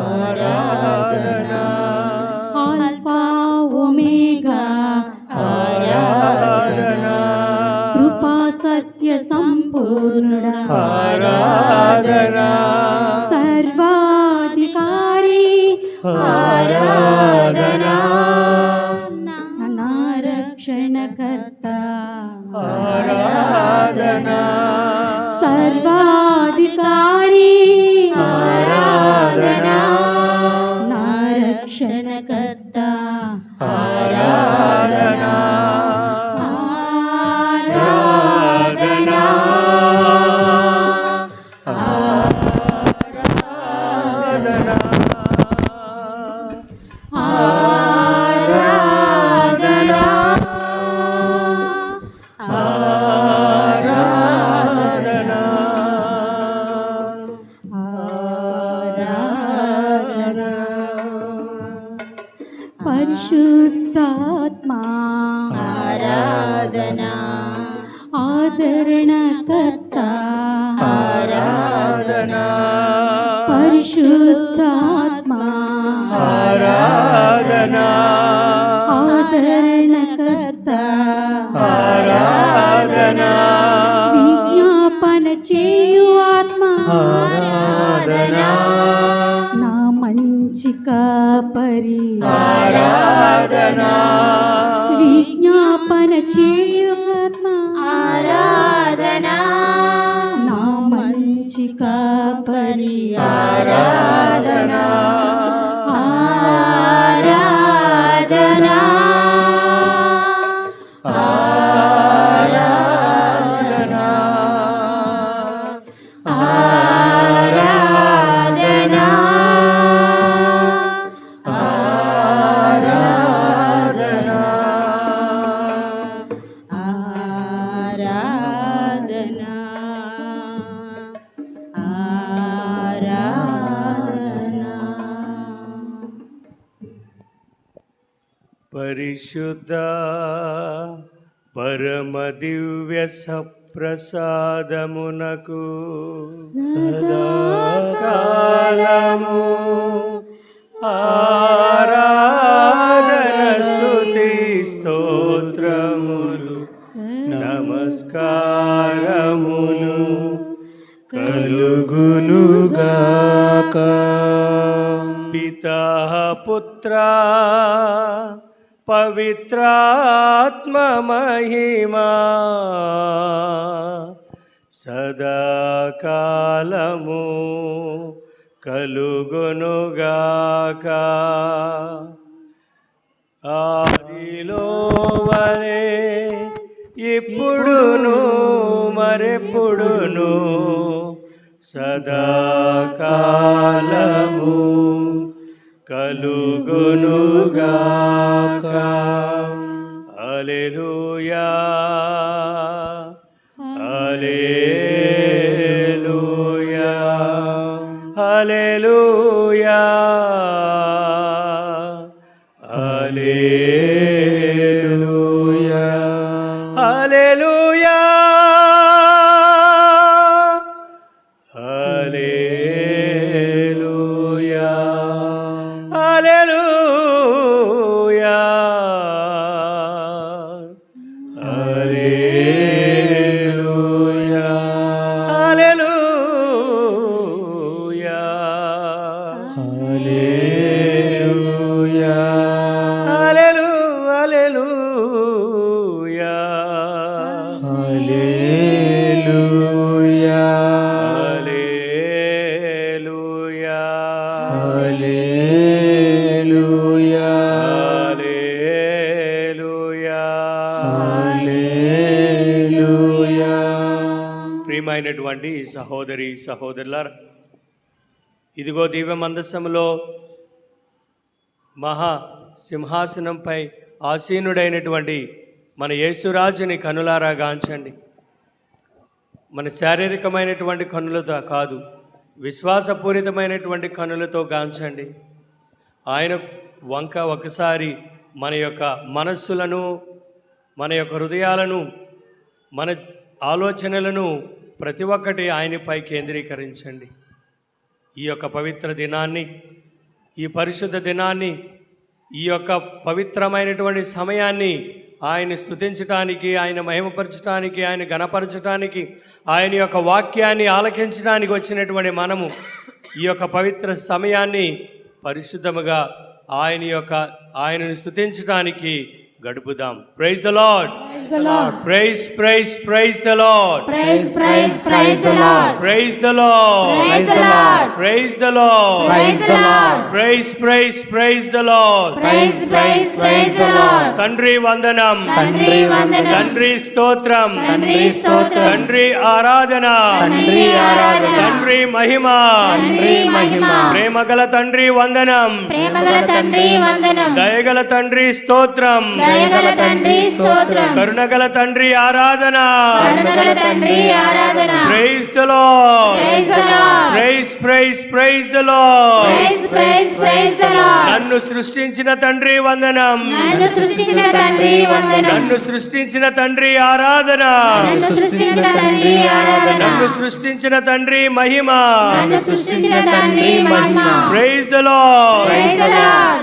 ആരാധന ఆరాధన ఆదరణకర్త. ఆరాధన. విజ్ఞాపన చేయు ఆత్మ. ఆరాధన. నా మంచి కాపరి. ఆరాధన. విజ్ఞాపన చేయు ఆత్మ. ఆరాధన. నా మంచి కాపరి. ఆరాధన. Adonai. పరిశుద్ధ పరమ దివ్య సప్రసాదమునకు సదాకాలము ఆరాధన స్తుతి స్తోత్రములు నమస్కారములు కలుగునుగాక. పితా పుత్ర పవిత్రాత్మ మహిమా సదాకాలము కలుగునుగాక. ఆదిలో వలే ఇప్పుడును మరెప్పుడును. సదాకాలము Kalugunuga alleluia సహోదరులారా ఇదిగో దివ్య మందస్సములో మహా సింహాసనంపై ఆసీనుడైనటువంటి మన యేసురాజుని కనులారా గాంచండి. మన శారీరకమైనటువంటి కనులతో కాదు విశ్వాసపూరితమైనటువంటి కనులతో గాంచండి. ఆయన వంక ఒకసారి మన యొక్క మనస్సులను మన యొక్క హృదయాలను మన ఆలోచనలను ప్రతి ఒక్కటి ఆయనపై కేంద్రీకరించండి. ఈ యొక్క పవిత్ర దినాన్ని ఈ పరిశుద్ధ దినాన్ని ఈ యొక్క పవిత్రమైనటువంటి సమయాన్ని ఆయన స్థుతించటానికి ఆయన మహిమపరచటానికి ఆయన గణపరచటానికి ఆయన యొక్క వాక్యాన్ని ఆలకించడానికి వచ్చినటువంటి మనము ఈ యొక్క పవిత్ర సమయాన్ని పరిశుద్ధముగా ఆయన యొక్క ఆయనను స్థుతించటానికి గడుపుదాం. Praise the Lord Praise the Lord. Praise praise praise the Lord Praise, praise, praise the Lord. Praise the Lord Praise the Lord. Praise the Lord Praise the Lord. Praise praise praise the Lord Praise, praise, praise the Lord. తండ్రి వందనం తండ్రి వందనం. తండ్రి స్తోత్రం తండ్రి స్తోత్రం. తండ్రి ఆరాధన తండ్రి ఆరాధన. తండ్రి మహిమ తండ్రి మహిమ. ప్రేమగల తండ్రి వందనం ప్రేమగల తండ్రి వందనం దయగల తండ్రి స్తోత్రం దయగల తండ్రి స్తోత్రం కరుణగల తండ్రి ఆరాధన. Praise the praise praise praise the నన్ను సృష్టించిన తండ్రి వందనం. నన్ను సృష్టించిన తండ్రి ఆరాధన. నన్ను సృష్టించిన తండ్రి మహిమ. Praise దలో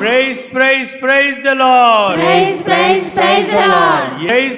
praise praise praise దలో praise praise praise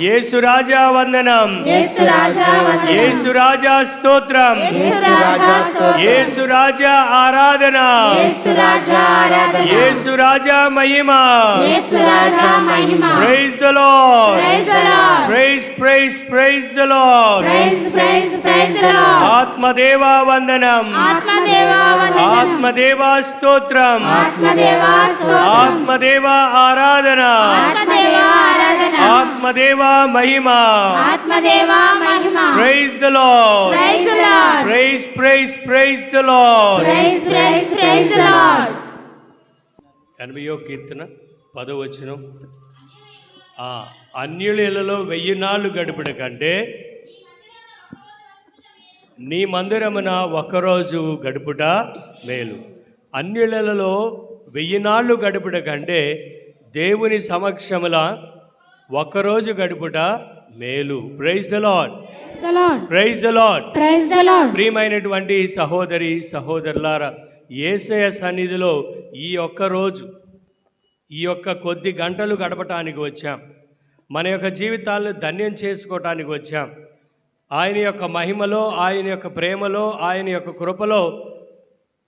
Yesu రాజా వందనం. యేసు రాజా స్తోత్రం. యేసు రాజా ఆరాధన. యేసు రాజా మహిమ. Praise the Lord. Praise praise praise the Lord. వందనం. ఆత్మదేవ స్తోత్రం. ఆత్మదేవ ఆరాధన. ఆత్మదేవా మహిమ ఆత్మదేవా మహిమ. Praise the Lord Praise the Lord. Praise praise praise the Lord Praise, praise, praise the Lord. ఎనభయో కీర్తన పదవచనం ఆ అన్యులలో వెయ్యి నాళ్ళు గడుపుట కంటే నీ మందిరమున ఒక్కరోజు గడుపుట మేలు అన్యులలో వెయ్యి నాళ్ళు గడుపుట కంటే దేవుని సమక్షముల ఒక్కరోజు గడుపుట మేలు. Praise the Lord. Praise the Lord Praise the Lord. ప్రియమైనటువంటి సహోదరి సహోదరులారా ఏసయ సన్నిధిలో ఈ ఒక్క రోజు ఈ యొక్క కొద్ది గంటలు గడపటానికి వచ్చాం. మన యొక్క జీవితాలను ధన్యం చేసుకోవటానికి వచ్చాం. ఆయన యొక్క మహిమలో ఆయన యొక్క ప్రేమలో ఆయన యొక్క కృపలో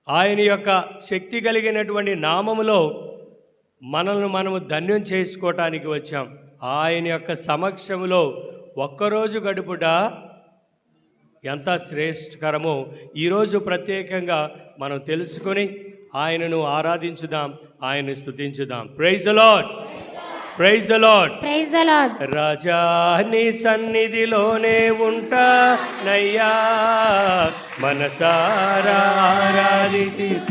ఆయన యొక్క శక్తి కలిగినటువంటి నామములో మనల్ని మనము ధన్యం చేసుకోవటానికి వచ్చాం. ఆయన యొక్క సమక్షములో ఒక్కరోజు గడుపుట ఎంత శ్రేష్టకరమో ఈరోజు ప్రత్యేకంగా మనం తెలుసుకొని ఆయనను ఆరాధించుదాం ఆయన్ని స్తుతించుదాం. Praise the Lord praise the Lord Praise the Lord. రాజా నీ సన్నిధిలోనే ఉంటా నయ్యా. మనసారా ఆరాధిస్తూ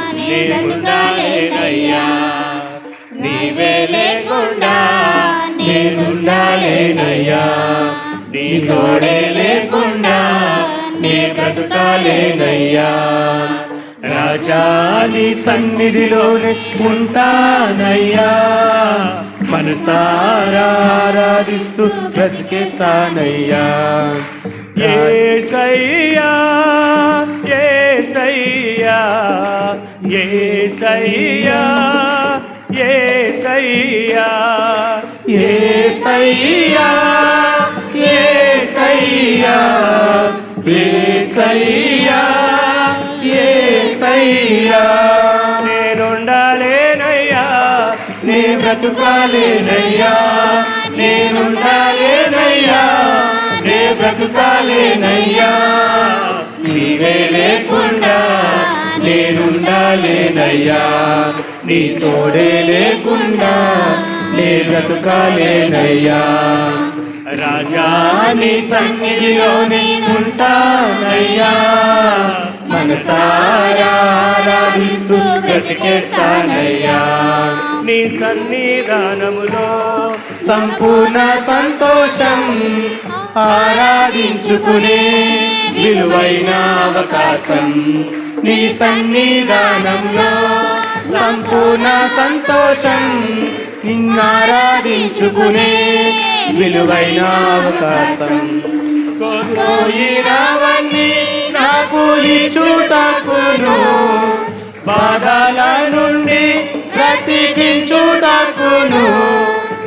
నేనుండాలేనయ్యా నీవే లేకుండా నేనుండాలేనయ్యా నీ తోడే లేకుండా నే బ్రతుకాలేనయ్యా. రాజా నీ సన్నిధిలోనే ఉంటానయ్యా. మనసారా ఆరాధిస్తూ బ్రతికేస్తానయ్యా. ఏసయ్యా ఏసయ్యా ఏసయ్యా ఏసయ్యా. ఏసయ్యా ఏసయ్యా. ఏసయ్యా ఏసయ్యా. నేనుండాలేనయ్యా నే బ్రతుకాలేనయ్యా. నేనుండాలేనయ్యా నే బ్రతుకాలేనయ్యా. నీవే లేకుండా నేనుండాలేనయ్యా నీ తోడే లేకుండా నే బ్రతకాలేనయ్యా. రాజా నీ సన్నిధిలోనే ఉంటానయ్యా మనసారా ఆరాధిస్తూ బ్రతికేస్తానయ్యా. నీ సన్నిధానములో సంపూర్ణ సంతోషం ఆరాధించుకునే విలువైన అవకాశం. నీ సన్నిధానంలో సంపూర్ణ సంతోషం నిన్నారాధించుకునే విలువైన అవకాశం. కోరినవన్నీ నాకు ఈ చూటకును బాధల నుండి బ్రతికించుటకును.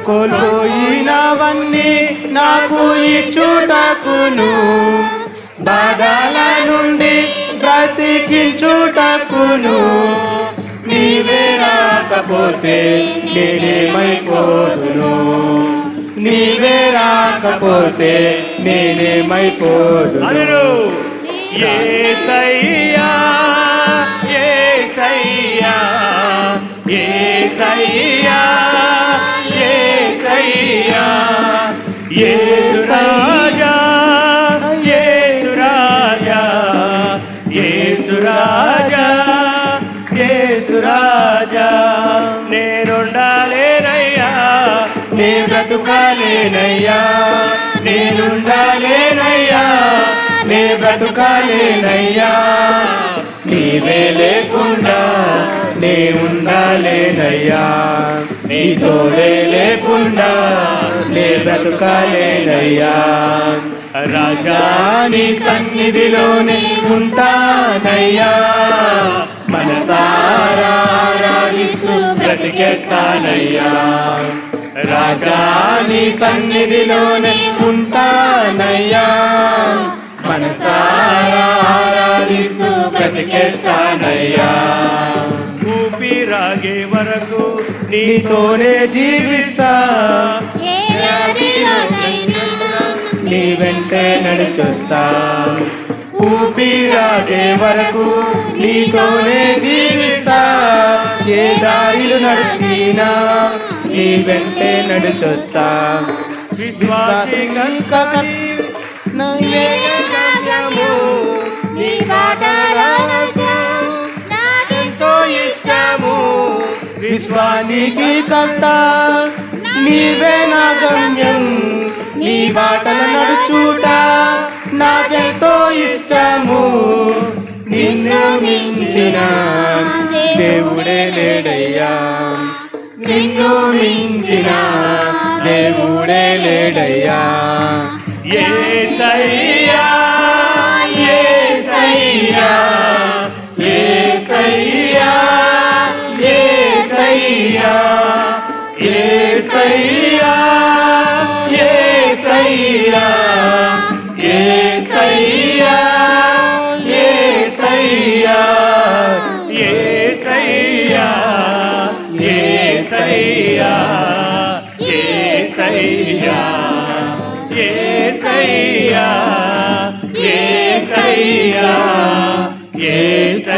కోల్పోయినవన్నీ నాకు ఈ చూటకును బాధల నుండి బ్రతికించుటకును నీవే రాకపోతే నేనేమైపోదును. నీవే రాకపోతే నేనేమైపోదు ఏ సయ్యా ఏ సయ్యా బ్రతుకాలేనయ్యా నేనుండాలేనయ్యా నే బ్రతుకాలేనయ్యా. నీవే లేకుండా నే ఉండాలేనయ్యా నీ తోడే లేకుండా నే బ్రతుకాలేనయ్యా. రాజా నీ సన్నిధిలోనే ఉంటానయ్యా. మనసారా ఆరాధిస్తూ బ్రతికేస్తానయ్యా. రాజా నీ సన్నిధిలోనే ఉంటానయ్యా. మనసారా ఆరాధిస్తూ బ్రతికేస్తానయ్యా. ఊపిరాగే వరకు నీతోనే జీవిస్తా. నీ వెంటే నడిచొస్తా. ఊపిరాగే వరకు నీతోనే జీవిస్తా. ఏ దారిలు నడిచినా నీ వెంటే నడుచొస్తా. విశ్వాసి కనుక నీ నాకెంతో ఇష్టము. విశ్వానికి కర్త నీవే నా గమ్యం నీ బాటల నడుచుట నాకెంతో ఇష్టము. నిన్ను మించిన దేవుడే లేడయ్యా. నిన్ను మించిన దేవుడే లేడయ్యా. ఏ సయ్యా ఏ సయ్యా ఏ సయ్యా ఏ సయ్యా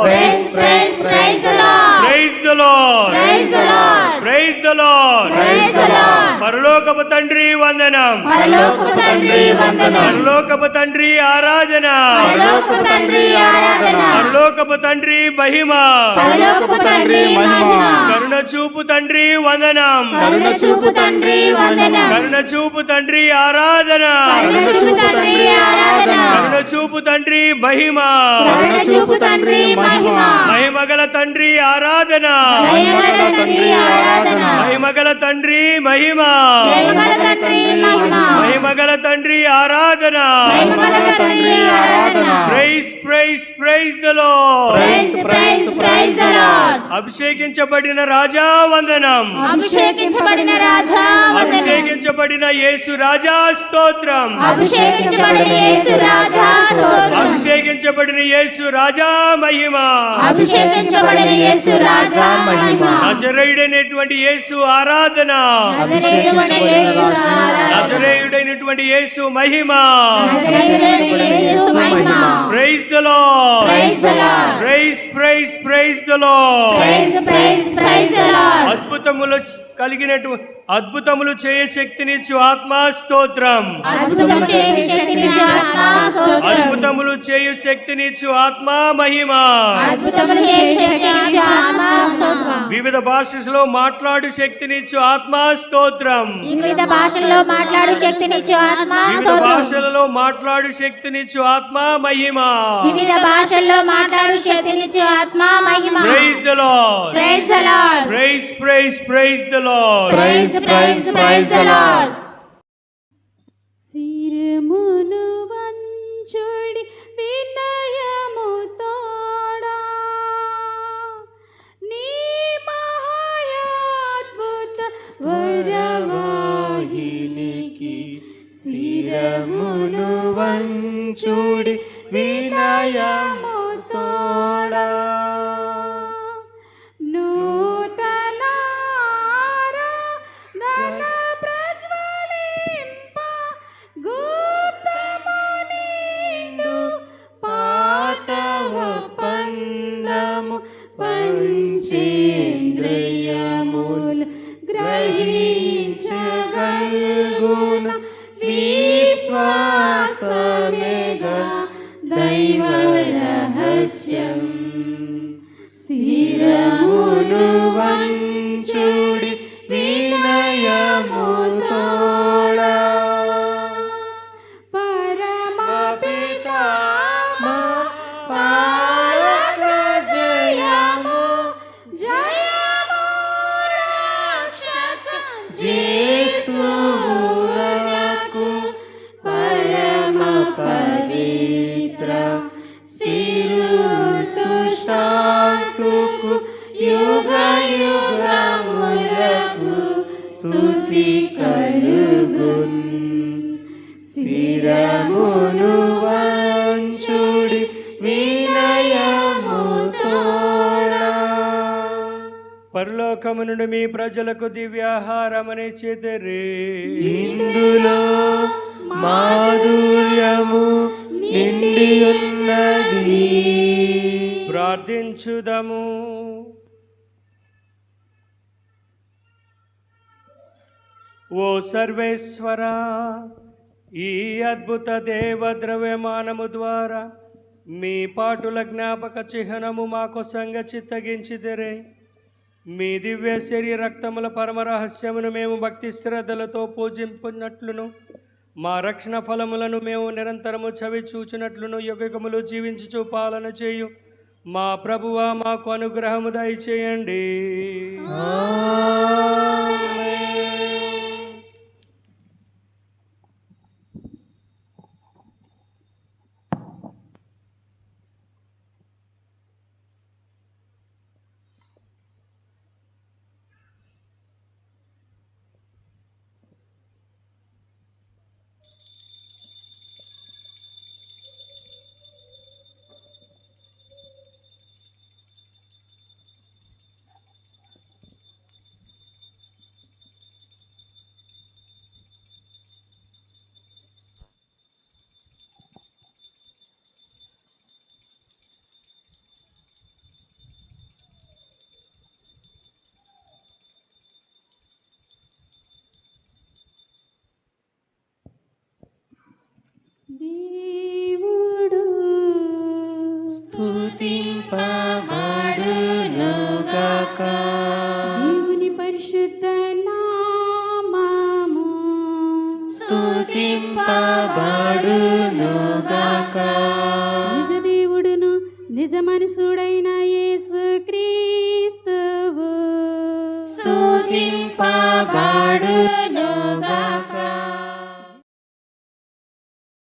Lord. Praise, praise, praise the Lord. Praise the Lord. పరలోకపు తండ్రి వందనం పరలోకపు తండ్రి వందనం పరలోకపు తండ్రి ఆరాధన పరలోకపు తండ్రి ఆరాధన పరలోకపు తండ్రి మహిమ పరలోకపు తండ్రి మహిమ కరుణ చూపు తండ్రి వందనం కరుణ చూపు తండ్రి వందనం కరుణ చూపు తండ్రి ఆరాధన కరుణ చూపు తండ్రి ఆరాధన కరుణ చూపు తండ్రి మహిమ కరుణ చూపు తండ్రి మహిమ మహిమగల తండ్రి ఆరాధన మహిమగల తండ్రి మహిమ. మహిమగల తండ్రి ఆరాధన. ప్రైజ్ ప్రైజ్ ప్రైజ్ అభిషేకించబడిన రాజా వందనం. అభిషేకించబడిన రాజా వందనం. అభిషేకించబడిన యేసు రాజా స్తోత్రం. అభిషేకించబడిన యేసు రాజా స్తోత్రం. అభిషేకించబడిన యేసు రాజా మహిమ. అభిషేకించబడిన యేసు రాజా మహిమ. నజరేయుడైనటువంటి యేసు ఆరాధన. నజరేయుడైనటువంటి యేసు మహిమ. Praise the Lord praise praise praise the Lord అద్భుతములు కలిగినటు అద్భుతములు చేయ శక్తినిచ్చు ఆత్మా స్తోత్రం. అద్భుతములు చేయు శక్తినిచ్చు ఆత్మా మహిమ. వివిధ భాషలో మాట్లాడు శక్తినిచ్చు ఆత్మా స్తోత్రం. వివిధ భాషల్లో మాట్లాడు శక్తినిచ్చు ఆత్మా వివిధ భాషలలో మాట్లాడు శక్తినిచ్చు ఆత్మా మహిమ. వివిధ భాషల్లో మాట్లాడు శక్తినిచ్చు ఆత్మా మహిమ. Praise the Lord praise the Lord praise praise praise the Lord praise praise praise the Lord శిరమును వంచుడి వినయము తోడా. నీ మహాయాద్భుత వరవాహినికి వంచుడి వినయము తోడా. జేసునకు పరమ పవిత్ర సిరుతు శాంతుకు యుగ యుగములకు స్తుతి కలుగున్. శిరమును వంచుడి పరలోకము నుండి మీ ప్రజలకు దివ్యాహారమని చెదరే ఇందులో మాధుర్యము నిండి ఉన్నది ప్రార్థించుదము. ఓ సర్వేశ్వర ఈ అద్భుత దేవ ద్రవ్యమానము ద్వారా మీ పాటుల జ్ఞాపక చిహ్నము మాకు సంగ చిత్తగించిదరే మీ దివ్య శరీర రక్తముల పరమ రహస్యమును మేము భక్తి శ్రద్ధలతో పూజింపునట్లును. మా రక్షణ ఫలములను మేము నిరంతరము చవి చూచినట్లును యుగములు జీవించి పాలన చేయు. మా ప్రభువ మాకు అనుగ్రహము దయచేయండి. దేవుడు. స్తుతింపబడునుగాక. దేవుని పరిశుద్ధ నామము. స్తుతింపబడునుగాక. నిజ దేవుడును నిజ మనుషుడైన యేసు క్రీస్తువు. స్తుతింపబడునుగాక.